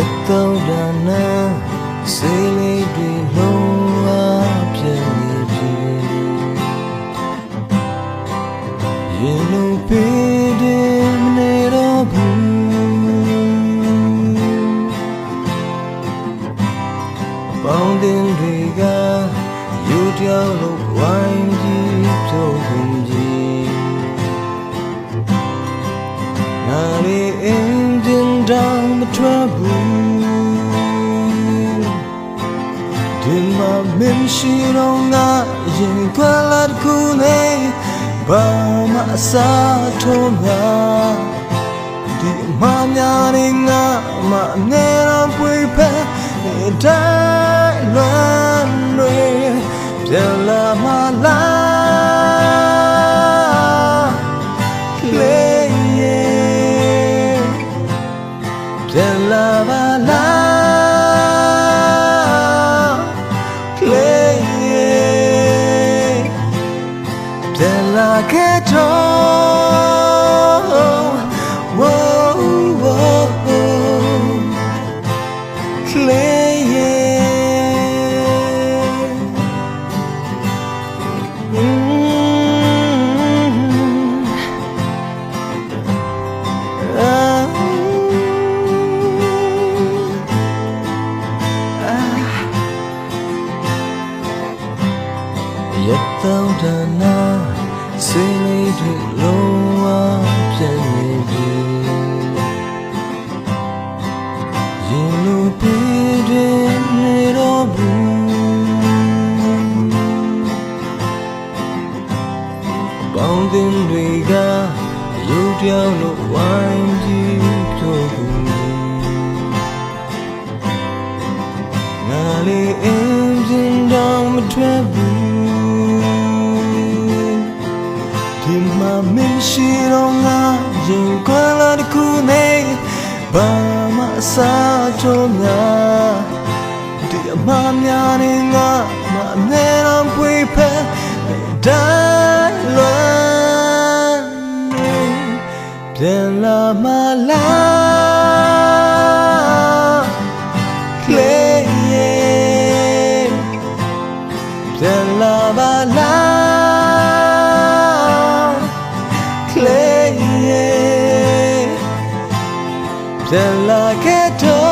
ရက်တော့ဒါနာစေးလေးတွေလုံးဝပြည့်နေပြီရင်လုံးပေးတယ်မနေတော့ဘူးပေါင်းတင်တွေကယူပြောင်းလို့ဝိုင်း မထွက်ဘူးဒီမှာမင်းရှိတော့ငါရင်ခွက်လာတစ်ခုနေဘာမှအစားထိုးများဒီအမှားများနေငါမအနေတော့ပွေဖက်နေတိုင်းလွမ်းတွေပြန်လာမလား ပြန်လာပါလား Play yeah. ပြန်လာခဲ့တော့ Ah. ရက်တော့ဒါနာစေးလေးတွေလုံးဝပြည့်နေပြီရင်လိုပေးတယ်နေတော့ဘူးပေါင်းတင်တွေကရုပ်ပြောင်းလို့ဝိုင်းကြီးဖြိုးကုန်ငါလေးအင်းစင်တောင်မထွက်ဘူး ရှိတော့ငါရင်ခွက်လာတစ်ခုနေဘာမှအစားချိုးများဒီအမှားများနေငါမအနေတော့ပွေဖက်တိုင်းလွမ်းနေပြန်လာမလား Play yeah. ပြန်လာပါလား Play yeah. ပြန်လာခဲ့တော့